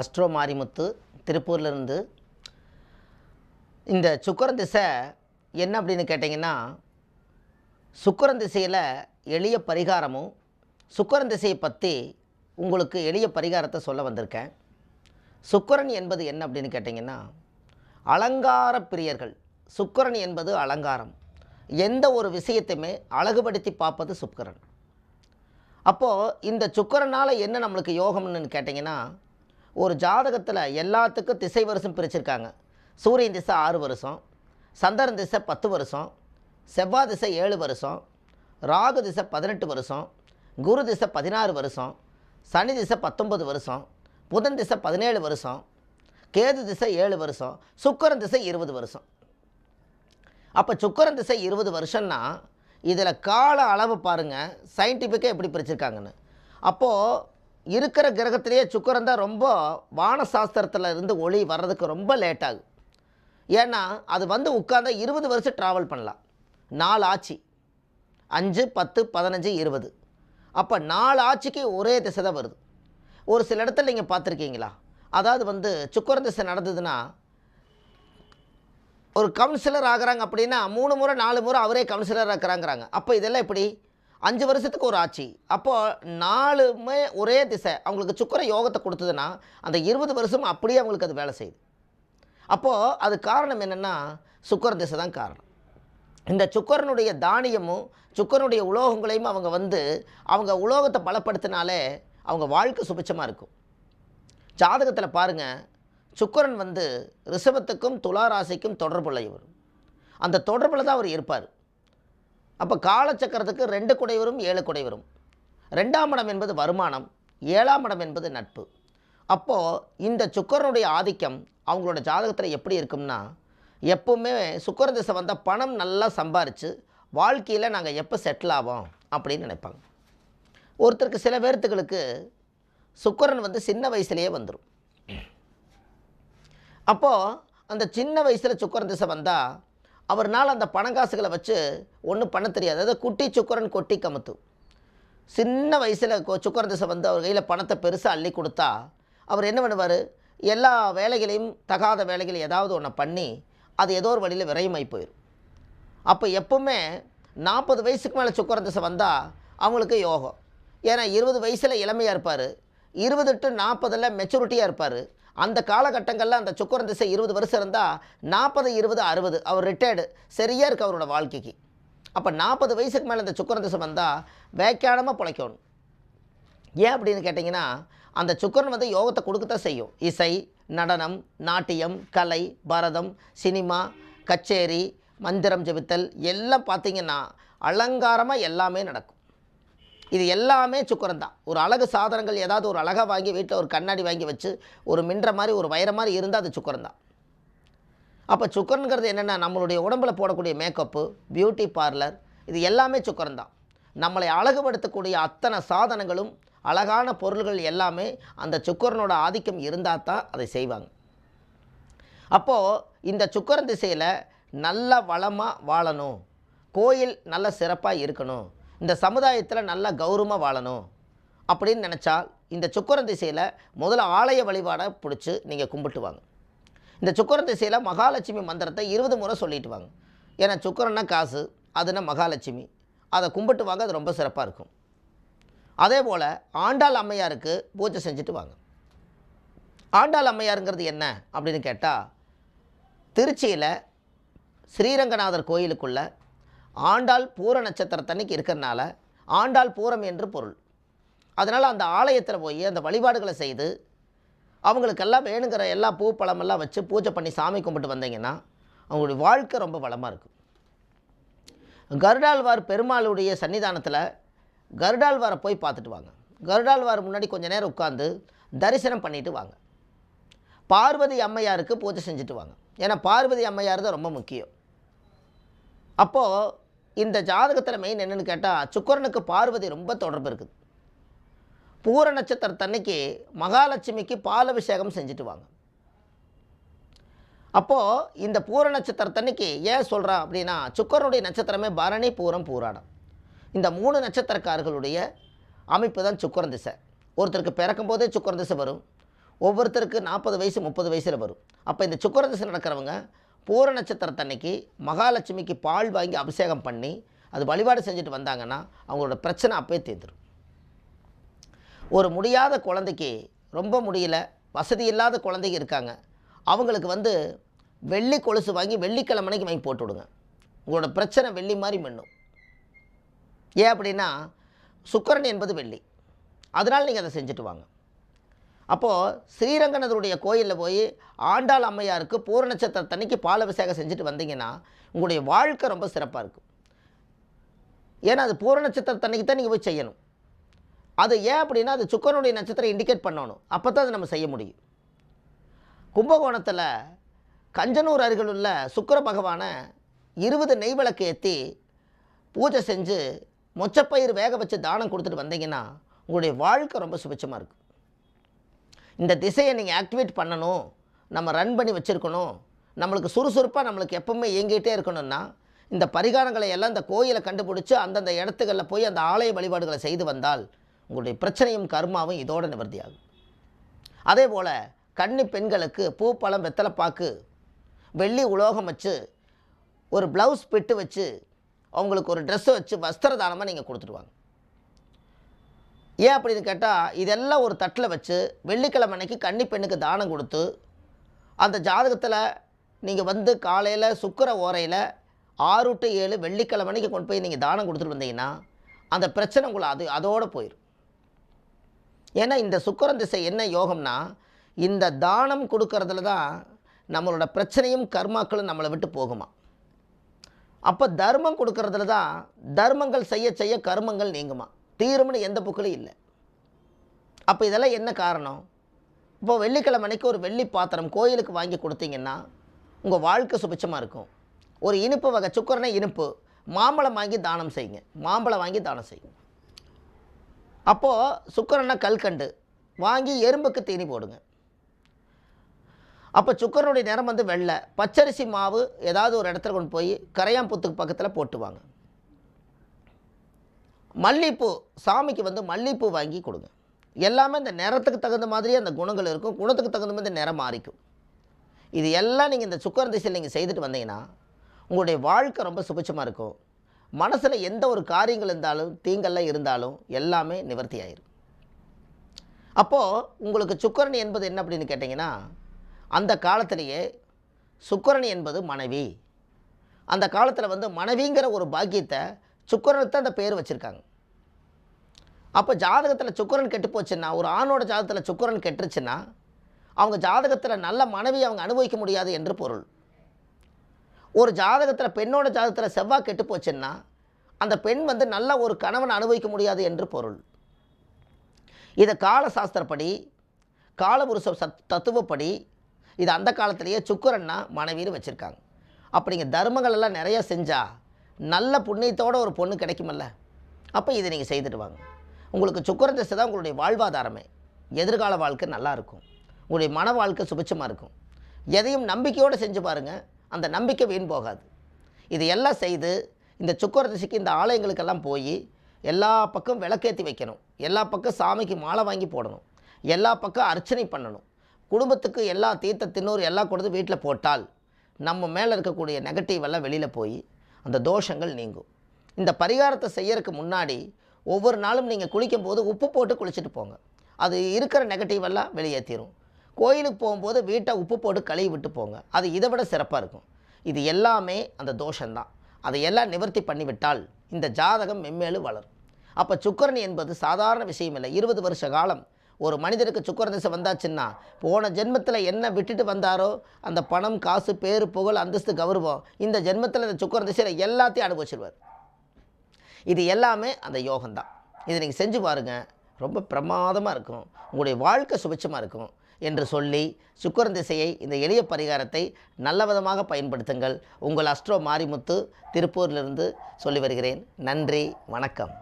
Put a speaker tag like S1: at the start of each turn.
S1: Astro Marimuthu திருப்பூர்லேருந்து. இந்த சுக்கரன் திசை என்ன அப்படின்னு கேட்டிங்கன்னா சுக்கரன் திசையில் எளிய பரிகாரமும் சுக்கரன் திசையை பற்றி உங்களுக்கு எளிய பரிகாரத்தை சொல்ல வந்திருக்கேன். சுக்கரன் என்பது என்ன அப்படின்னு கேட்டிங்கன்னா அலங்கார பிரியர்கள். சுக்கரன் என்பது அலங்காரம். எந்த ஒரு விஷயத்தையுமே அழகுபடுத்தி பார்ப்பது சுக்கரன். அப்போது இந்த சுக்கரனால் என்ன நம்மளுக்கு யோகம்னு கேட்டிங்கன்னா ஒரு ஜாதகத்தில் எல்லாத்துக்கும் திசை வருஷம் பிரிச்சிருக்காங்க. சூரியன் திசை ஆறு வருஷம் சந்திரன் திசை பத்து வருஷம் செவ்வாய் திசை ஏழு வருஷம் ராகு திசை பதினெட்டு வருஷம் குரு திசை பதினாறு வருஷம் சனி திசை பத்தொன்பது வருஷம் புதன் திசை பதினேழு வருஷம் கேது திசை ஏழு வருஷம் சுக்கரன் திசை இருபது வருஷம். அப்போ சுக்கரன் திசை இருபது வருஷம்னா இதில் கால அளவு பாருங்கள் சயின்டிஃபிக்காக எப்படி பிரிச்சிருக்காங்கன்னு. அப்போது இருக்கிற கிரகத்திலேயே சுக்கரன் தான் ரொம்ப வானசாஸ்திரத்தில் இருந்து ஒளி வர்றதுக்கு ரொம்ப லேட் ஆகும் ஏன்னா அது வந்து உட்காந்தா இருபது வருஷம் ட்ராவல் பண்ணலாம். நாலு ஆட்சி அஞ்சு பத்து பதினஞ்சு இருபது. அப்போ நாலு ஆட்சிக்கு ஒரே திசை தான் வருது. ஒரு சில இடத்துல நீங்கள் பார்த்துருக்கீங்களா? அதாவது வந்து சுக்கரன் திசை நடந்ததுன்னா ஒரு கவுன்சிலர் ஆகுறாங்க அப்படின்னா மூணு முறை நாலு முறை அவரே கவுன்சிலர் ஆக்குறாங்கிறாங்க. அப்போ இதெல்லாம் எப்படி? அஞ்சு வருஷத்துக்கு ஒரு ஆட்சி. அப்போது நாலுமே ஒரே திசை. அவங்களுக்கு சுக்கர யோகத்தை கொடுத்ததுன்னா அந்த இருபது வருஷம் அப்படியே அவங்களுக்கு அது வேலை செய்யுது. அப்போது அது காரணம் என்னென்னா சுக்கர திசை தான் காரணம். இந்த சுக்கரனுடைய தானியமும் சுக்கரனுடைய உலோகங்களையும் அவங்க வந்து அவங்க உலோகத்தை பலப்படுத்தினாலே அவங்க வாழ்க்கை சுபிச்சமாக இருக்கும். ஜாதகத்தில் பாருங்கள் சுக்கரன் வந்து ரிஷபத்துக்கும் துலா ராசிக்கும் தொடர்புடையவர் அந்த தொடர்பில் தான் அவர் இருப்பார். அப்போ காலச்சக்கரத்துக்கு ரெண்டு குடைவரும் ஏழு குடைவரும் ரெண்டாம் இடம் என்பது வருமானம் ஏழாம் இடம் என்பது நட்பு. அப்போது இந்த சுக்கரனுடைய ஆதிக்கம் அவங்களோட ஜாதகத்தில் எப்படி இருக்கும்னா எப்பவுமே சுக்கர திசை வந்தால் பணம் நல்லா சம்பாரித்து வாழ்க்கையில் நாங்கள் எப்போ செட்டில் ஆவோம் அப்படின்னு நினைப்பாங்க. ஒருத்தருக்கு சில பேர்த்துகளுக்கு சுக்கரன் வந்து சின்ன வயசுலேயே வந்துடும் அப்போது அந்த சின்ன வயசில் சுக்கரன் திசை வந்தால் அவர்னால் அந்த பணங்காசுகளை வச்சு ஒன்றும் பண்ண தெரியாது. அதாவது குட்டி சுக்கரன் கொட்டி கமுத்து. சின்ன வயசில் சுக்கரன் திசை வந்து அவர் கையில் பணத்தை பெருசாக அள்ளி கொடுத்தா அவர் என்ன பண்ணுவார்? எல்லா வேலைகளையும் தகாத வேலைகளை ஏதாவது ஒன்று பண்ணி அது ஏதோ ஒரு வழியில் விரயமாகி போயிடும். அப்போ எப்பவுமே நாற்பது வயசுக்கு மேலே சுக்கரன் திசை வந்தால் அவங்களுக்கு யோகம். ஏன்னா இருபது வயசில் இளமையாக இருப்பார். இருபது டு நாற்பதில் மெச்சூரிட்டியாக இருப்பார். அந்த காலகட்டங்களில் அந்த சுக்கரன் திசை இருபது வருஷம் இருந்தால் நாற்பது இருபது அறுபது அவர் ரிட்டையர்டு சரியாக இருக்குது அவரோட வாழ்க்கைக்கு. அப்போ நாற்பது வயசுக்கு மேலே இந்த சுக்கரன் திசை வந்தால் வேக்கானமாக பிழைக்கணும். ஏன் அப்படின்னு கேட்டிங்கன்னா அந்த சுக்கரன் வந்து யோகத்தை கொடுக்கத்தான் செய்யும். இசை நடனம் நாட்டியம் கலை பரதம் சினிமா கச்சேரி மந்திரம் ஜெபித்தல் எல்லாம் பார்த்தீங்கன்னா அலங்காரமாக எல்லாமே நடக்கும். இது எல்லாமே சுக்கரம் தான் ஒரு அழகு சாதனங்கள் ஏதாவது ஒரு அழகாக வாங்கி வீட்டில் ஒரு கண்ணாடி வாங்கி வச்சு ஒரு மின்ற மாதிரி ஒரு வயிற மாதிரி இருந்தால் அது சுக்கரம் தான் அப்போ சுக்கரனுங்கிறது என்னென்னா நம்மளுடைய உடம்புல போடக்கூடிய மேக்கப்பு பியூட்டி பார்லர் இது எல்லாமே சுக்கரம் தான் நம்மளை அழகுபடுத்தக்கூடிய அத்தனை சாதனங்களும் அழகான பொருள்கள் எல்லாமே அந்த சுக்கரனோட ஆதிக்கம் இருந்தால் தான் அதை செய்வாங்க. அப்போது இந்த சுக்கரன் திசையில் நல்ல வளமாக வாழணும். கோயில் நல்ல சிறப்பாக இருக்கணும். இந்த சமுதாயத்தில் நல்லா கௌரவமாக வாழணும் அப்படின்னு நினச்சால் இந்த சுக்கரன் திசையில் முதல்ல ஆலய வழிபாடை பிடிச்சி நீங்கள் கும்பிட்டு வாங்க. இந்த சுக்கரன் திசையில் மகாலட்சுமி மந்திரத்தை இருபது முறை சொல்லிட்டு வாங்க. ஏன்னா சுக்கரன்னா காசு அதுனா மகாலட்சுமி. அதை கும்பிட்டு வாங்க அது ரொம்ப சிறப்பாக இருக்கும். அதே போல் ஆண்டாள் அம்மையாருக்கு பூஜை செஞ்சுட்டு வாங்க. ஆண்டாள் அம்மையாருங்கிறது என்ன அப்படின்னு கேட்டால் திருச்சியில் ஸ்ரீரங்கநாதர் கோயிலுக்குள்ளே ஆண்டாள் பூர நட்சத்திரத்தன்னைக்கு இருக்கிறனால ஆண்டாள் பூரம் என்று பொருள். அதனால் அந்த ஆலயத்தில் போய் அந்த வழிபாடுகளை செய்து அவங்களுக்கெல்லாம் வேணுங்கிற எல்லா பூ பழமெல்லாம் வச்சு பூஜை பண்ணி சாமி கும்பிட்டு வந்தீங்கன்னா அவங்களுடைய வாழ்க்கை ரொம்ப வளமாக இருக்கும். கருடாழ்வார் பெருமாளுடைய சன்னிதானத்தில் கருடாழ்வாரை போய் பார்த்துட்டு வாங்க. கருடாழ்வார் முன்னாடி கொஞ்சம் நேரம் உட்காந்து தரிசனம் பண்ணிட்டு வாங்க. பார்வதி அம்மையாருக்கு பூஜை செஞ்சுட்டு வாங்க. ஏன்னா பார்வதி அம்மையார் தான் ரொம்ப முக்கியம். அப்போது இந்த ஜாதகத்தில் மெயின் என்னென்னு கேட்டால் சுக்கரனுக்கு பார்வதி ரொம்ப தொடர்பு இருக்குது. பூர நட்சத்திரத்தன்னைக்கு மகாலட்சுமிக்கு பாலபிஷேகம் செஞ்சுட்டு வாங்க அப்போது இந்த பூர நட்சத்திரத்தன்னைக்கு ஏன் சொல்கிறா அப்படின்னா சுக்கரனுடைய நட்சத்திரமே பரணி பூரம் பூராடம். இந்த மூணு நட்சத்திரக்காரர்களுடைய அமைப்பு தான் சுக்கரன் திசை. ஒருத்தருக்கு பிறக்கும் போதே சுக்கரன் திசை வரும். ஒவ்வொருத்தருக்கு நாற்பது வயசு முப்பது வயசில் வரும். அப்போ இந்த சுக்கரன் திசை நடக்கிறவங்க பூர நட்சத்திரத்தன்னைக்கு மகாலட்சுமிக்கு பால் வாங்கி அபிஷேகம் பண்ணி அது வழிபாடு செஞ்சுட்டு வந்தாங்கன்னா அவங்களோட பிரச்சனை அப்பயே தீர்ந்துடும் ஒரு முடியாத குழந்தைக்கு ரொம்ப முடியல வசதி இல்லாத குழந்தைங்க இருக்காங்க. அவங்களுக்கு வந்து வெள்ளி கொலுசு வாங்கி வெள்ளிக்கிழமனைக்கு வாங்கி போட்டு விடுங்க. உங்களோட பிரச்சனை வெள்ளி மாதிரி மின்னும். ஏன் அப்படின்னா சுக்கரன் என்பது வெள்ளி. அதனால் நீங்கள் அதை செஞ்சுட்டு வாங்க. அப்போது ஸ்ரீரங்கநாதருடைய கோயிலில் போய் ஆண்டாள் அம்மையாருக்கு பூர நட்சத்திரத்தன்னைக்கு பால் அபிஷேகம் செஞ்சுட்டு வந்தீங்கன்னா உங்களுடைய வாழ்க்கை ரொம்ப சிறப்பாக இருக்கும். ஏன்னா அது பூர நட்சத்திரத்தன்னைக்கு தான் நீங்கள் போய் செய்யணும். அது ஏன் அப்படின்னா அது சுக்கரனுடைய நட்சத்திரம் இண்டிகேட் பண்ணணும். அப்போ தான் அதை நம்ம செய்ய முடியும். கும்பகோணத்தில் கஞ்சனூர் அருகில் உள்ள சுக்கர பகவானை இருபது நெய் விளக்கு ஏற்றி பூஜை செஞ்சு மொச்சப்பயிர் வேக வச்சு தானம் கொடுத்துட்டு வந்தீங்கன்னா உங்களுடைய வாழ்க்கை ரொம்ப சுபிச்சமாக இருக்கும். இந்த திசையை நீங்கள் ஆக்டிவேட் பண்ணணும். நம்ம ரன் பண்ணி வச்சுருக்கணும். நம்மளுக்கு சுறுசுறுப்பாக நம்மளுக்கு எப்பவுமே இயங்கிட்டே இருக்கணும்னா இந்த பரிகாரங்களை எல்லாம் இந்த கோயிலை கண்டுபிடிச்சி அந்தந்த இடத்துகளில் போய் அந்த ஆலய வழிபாடுகளை செய்து வந்தால் உங்களுடைய பிரச்சனையும் கர்மாவும் இதோட நிவர்த்தியாகும். அதே போல் கன்னி பெண்களுக்கு பூ பழம் வெத்தலைப்பாக்கு வெள்ளி உலோகம் வச்சு ஒரு ப்ளவுஸ் பிட்டு வச்சு அவங்களுக்கு ஒரு ட்ரெஸ்ஸை வச்சு வஸ்திர தானமாக நீங்கள் கொடுத்துடுவாங்க ஏன் அப்படின்னு கேட்டால் இதெல்லாம் ஒரு தட்டில் வச்சு வெள்ளிக்கிழமை அன்னைக்கு கன்னி பெண்ணுக்கு தானம் கொடுத்து அந்த ஜாதகத்தில் நீங்கள் வந்து காலையில் சுக்கிர ஓரையில் ஆறு டு ஏழு வெள்ளிக்கிழமை அன்னைக்கு கொண்டு போய் நீங்கள் தானம் கொடுத்துட்டு வந்தீங்கன்னா அந்த பிரச்சனை உங்களை அது அதோடு போயிடும் ஏன்னா இந்த சுக்கரன் திசை என்ன யோகம்னா இந்த தானம் கொடுக்கறதுல தான் நம்மளோட பிரச்சனையும் கர்மாக்களும் நம்மளை விட்டு போகுமா? அப்போ தர்மம் கொடுக்கறதுல தான் தர்மங்கள் செய்ய செய்ய கர்மங்கள் நீங்குமா? தீரும்னு எந்த புக்கிலையும் இல்லை. அப்போ இதெல்லாம் என்ன காரணம்? இப்போ வெள்ளிக்கிழமை அன்னைக்கு ஒரு வெள்ளி பாத்திரம் கோயிலுக்கு வாங்கி கொடுத்தீங்கன்னா உங்கள் வாழ்க்கை சுபிச்சமாக இருக்கும். ஒரு இனிப்பு வகை சுக்கரனை இனிப்பு மாம்பழம் வாங்கி தானம் செய்யுங்க. மாம்பழம் வாங்கி தானம் செய்யுங்க. அப்போது சுக்கரனை கல்கண்டு வாங்கி எறும்புக்கு தீனி போடுங்க. அப்போ சுக்கரனுடைய நிறம் வந்து வெள்ளை. பச்சரிசி மாவு ஏதாவது ஒரு இடத்துல கொண்டு போய் கரையாம்புத்துக்கு பக்கத்தில் போட்டுவாங்க. மல்லிப்பூ சாமிக்கு வந்து மல்லிப்பூ வாங்கி கொடுங்க. எல்லாமே இந்த நிறத்துக்கு தகுந்த மாதிரி அந்த குணங்கள் இருக்கும். குணத்துக்கு தகுந்த மாதிரி இந்த நிறம் மாறிக்கும். இது எல்லாம் நீங்கள் இந்த சுக்கர திசையில் நீங்கள் செய்துட்டு வந்தீங்கன்னா உங்களுடைய வாழ்க்கை ரொம்ப சுபிச்சமாக இருக்கும். மனசில் எந்த ஒரு காரியங்கள் இருந்தாலும் தீங்கெல்லாம் இருந்தாலும் எல்லாமே நிவர்த்தி ஆயிரும். அப்போது உங்களுக்கு சுக்கரன் என்பது என்ன அப்படின்னு கேட்டிங்கன்னா அந்த காலத்திலேயே சுக்கரன் என்பது மனைவி. அந்த காலத்தில் வந்து மனைவிங்கிற ஒரு பாக்கியத்தை சுக்கரனுக்கு அந்த பேர் வச்சுருக்காங்க. அப்போ ஜாதகத்தில் சுக்கரன் கெட்டு போச்சுன்னா ஒரு ஆணோட ஜாதகத்தில் சுக்கரன் கெட்டுருச்சுன்னா அவங்க ஜாதகத்தில் நல்ல மனைவி அவங்க அனுபவிக்க முடியாது என்று பொருள். ஒரு ஜாதகத்தில் பெண்ணோட ஜாதகத்தில் செவ்வாய் கெட்டு போச்சுன்னா அந்த பெண் வந்து நல்ல ஒரு கணவன் அனுபவிக்க முடியாது என்று பொருள். இதை கால சாஸ்திரப்படி காலபுருஷ சத் தத்துவப்படி இது அந்த காலத்திலேயே சுக்கரன்னா மனைவின்னு வச்சுருக்காங்க. அப்படிங்க தர்மங்கள் எல்லாம் நிறையா செஞ்சால் நல்ல புண்ணியத்தோட ஒரு பொண்ணு கிடைக்குமல்ல? அப்போ இதை நீங்கள் செய்துட்டு வாங்க. உங்களுக்கு சுக்கர திசை தான் உங்களுடைய வாழ்வாதாரமே. எதிர்கால வாழ்க்கை நல்லா இருக்கும். உங்களுடைய மன வாழ்க்கை சுபிச்சமாக இருக்கும். எதையும் நம்பிக்கையோடு செஞ்சு பாருங்கள் அந்த நம்பிக்கை வீண் போகாது. இது எல்லாம் செய்து இந்த சுக்கர திசைக்கு இந்த ஆலயங்களுக்கெல்லாம் போய் எல்லா பக்கம் விளக்கேற்றி வைக்கணும். எல்லா பக்கம் சாமிக்கு மாலை வாங்கி போடணும். எல்லா பக்கம் அர்ச்சனை பண்ணணும். குடும்பத்துக்கு எல்லா தீர்த்த தின்னூர் எல்லாம் கொடுத்து வீட்டில் போட்டால் நம்ம மேலே இருக்கக்கூடிய நெகட்டிவ் எல்லாம் வெளியில் போய் அந்த தோஷங்கள் நீங்கும். இந்த பரிகாரத்தை செய்யறதுக்கு முன்னாடி ஒவ்வொரு நாளும் நீங்கள் குளிக்கும் போது உப்பு போட்டு குளிச்சுட்டு போங்க. அது இருக்கிற நெகட்டிவ் எல்லாம் வெளியேற்றிடும் கோயிலுக்கு போகும்போது வீட்டை உப்பு போட்டு கழுவி விட்டு போங்க. அது இதை விட சிறப்பாக இருக்கும். இது எல்லாமே அந்த தோஷம்தான். அதையெல்லாம் நிவர்த்தி பண்ணிவிட்டால் இந்த ஜாதகம் மென்மேலும் வளரும். அப்போ சுக்கரன் என்பது சாதாரண விஷயம் இல்லை. இருபது வருஷ காலம் ஒரு மனிதருக்கு சுக்கர திசை வந்தாச்சுன்னா போன ஜென்மத்தில் என்ன விட்டுட்டு வந்தாரோ அந்த பணம் காசு பேர் புகழ் அந்தஸ்து கௌரவம் இந்த ஜென்மத்தில் இந்த சுக்கர திசையில் எல்லாத்தையும் அனுபவிச்சிருவார். இது எல்லாமே அந்த யோகம்தான். இதை நீங்கள் செஞ்சு பாருங்கள் ரொம்ப பிரமாதமாக இருக்கும். உங்களுடைய வாழ்க்கை சுபிச்சமாக இருக்கும் என்று சொல்லி சுக்கரன் திசையை இந்த எளிய பரிகாரத்தை நல்ல விதமாக பயன்படுத்துங்கள். உங்கள் அஸ்ட்ரோ மாரிமுத்து திருப்பூரிலிருந்து சொல்லி வருகிறேன். நன்றி வணக்கம்.